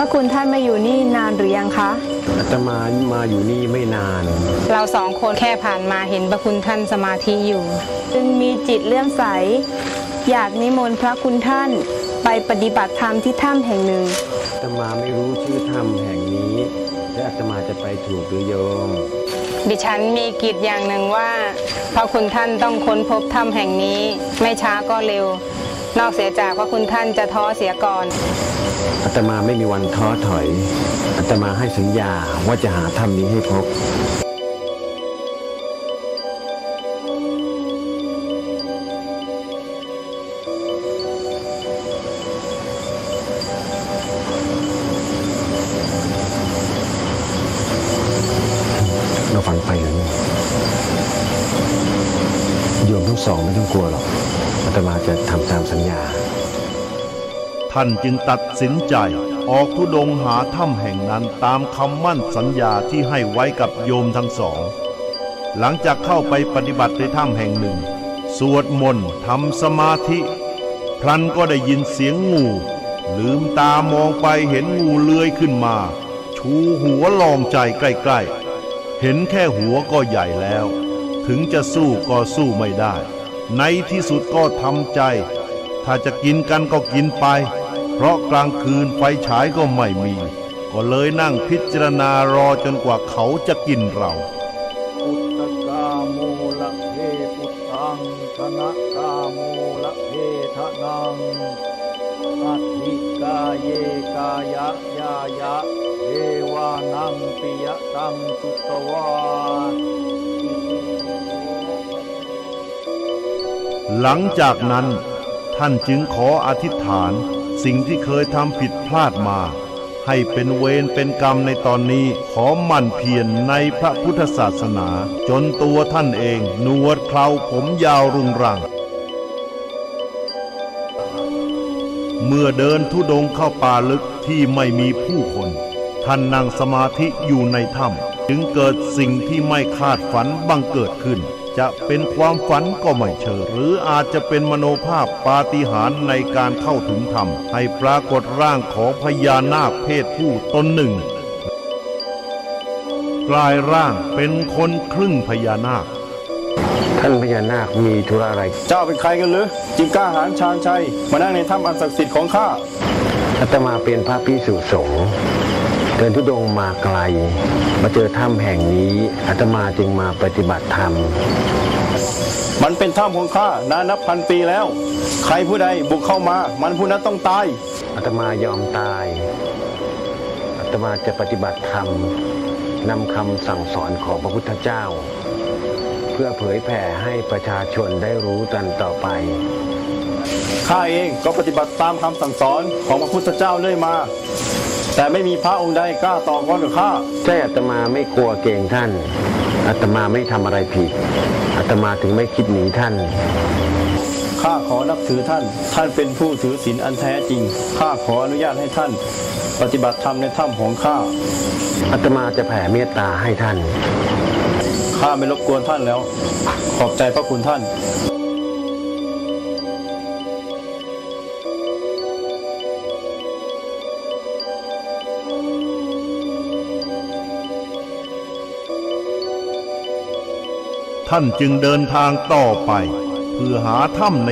ระคุณท่านมาอยู่นี่นานหรือยังคะอาตมามาอยู่นี่ไม่นาน เราสองคนแค่ผ่านมาเห็นพระคุณท่านสมาธิอยู่ จึงมีจิตเลื่อมใส อยากนิมนต์พระคุณท่านไปปฏิบัติธรรมที่ถ้ำแห่งหนึ่งอาตมาไม่รู้ชื่อถ้ำแห่งนี้และอาตมาจะไปถูกหรือโยมดิฉันมีกิจอย่างหนึ่งว่าพระคุณท่านต้องค้นพบถ้ำแห่งนี้ ไม่ช้าก็เร็ว นอกเสียจากพระคุณท่านจะท้อเสียก่อน อาตมาไม่มีวันท้อถอยอาตมาให้สัญญาว่าจะหาถ้ำนี้ให้พบเราฝันไปแล้วนี่โยมทั้งสองไม่ต้องกลัวหรอกอาตมาจะทำตามสัญญา ท่านจึงตัดสินใจออกทุดงหาถ้ำแห่งนั้นตามคำมั่นสัญญาที่ให้ไว้กับโยมทั้งสอง หลังจากเข้าไปปฏิบัติในถ้ำแห่งหนึ่ง สวดมนต์ทำสมาธิ พลันก็ได้ยินเสียงงู ลืมตามองไปเห็นงูเลื้อยขึ้นมา ชูหัวลองใจใกล้ๆ เห็นแค่หัวก็ใหญ่แล้ว ถึงจะสู้ก็สู้ไม่ได้ ในที่สุดก็ทำใจ ถ้าจะกินกันก็กินไป เพราะกลางคืนไฟฉายก็ไม่มี ก็เลยนั่งพิจารณารอจนกว่าเขาจะกินเราพุทธกาโมละเพพุทธังธนะกาโมละเพทะนังอัตถิกาเยกายะยายะเอวานังปิยตังสุตวาหลังจากนั้นท่านจึงขออธิษฐาน สิ่งที่เคยทำผิดพลาดมา ให้เป็นเวรเป็นกรรมในตอนนี้ขอหมั่นเพียรในพระพุทธศาสนา จนตัวท่านเองนวดเคราผมยาวรุงรัง เมื่อเดินทุดงเข้าป่าลึกที่ไม่มีผู้คน ท่านนั่งสมาธิอยู่ในถ้ำจึงเกิดสิ่งที่ไม่คาดฝันบังเกิดขึ้น จะเป็นความฝันก็ไม่เชิงหรืออาจจะเป็นมโนภาพปาฏิหาริย์ในการเข้าถึงธรรม ให้ปรากฏร่างของพญานาคเพศผู้ตนหนึ่ง กลายร่างเป็นคนครึ่งพญานาค ท่านพญานาคมีธุระอะไร เจ้าเป็นใครกันหรือจึงกล้าหาญชาญชัย มานั่งในถ้ำอันศักดิ์สิทธิ์ของข้าอาตมาเป็นพระพิสุสงฆ์ เดินทุดงค์มาไกล มาเจอถ้ำแห่งนี้อาตมาจึงมาปฏิบัติธรรม มันเป็นถ้ำของข้านานนับพันปีแล้ว ใครผู้ใดบุกเข้ามา มันผู้นั้นต้องตายอาตมายอมตายอาตมาจะปฏิบัติธรรมนำคำสั่งสอนของพระพุทธเจ้า เพื่อเผยแผ่ให้ประชาชนได้รู้กันต่อไปข้าเองก็ปฏิบัติตามคำสั่งสอนของพระพุทธเจ้าเรื่อยมา แต่ไม่มีพระองค์ใดกล้าต่อกรกับข้าใช่อาตมาไม่กลัวเกรงท่านอาตมาไม่ทำอะไรผิดอาตมาถึงไม่คิดหนีท่านข้าขอนับถือท่าน ท่านเป็นผู้ถือศีลอันแท้จริง ข้าขออนุญาตให้ท่าน ปฏิบัติธรรมในถ้ำของข้าอาตมาจะแผ่เมตตาให้ท่าน ข้าไม่รบกวนท่านแล้ว ขอบใจพระคุณท่าน ท่านจึงเดินทางต่อไป เพื่อหาถ้ำใน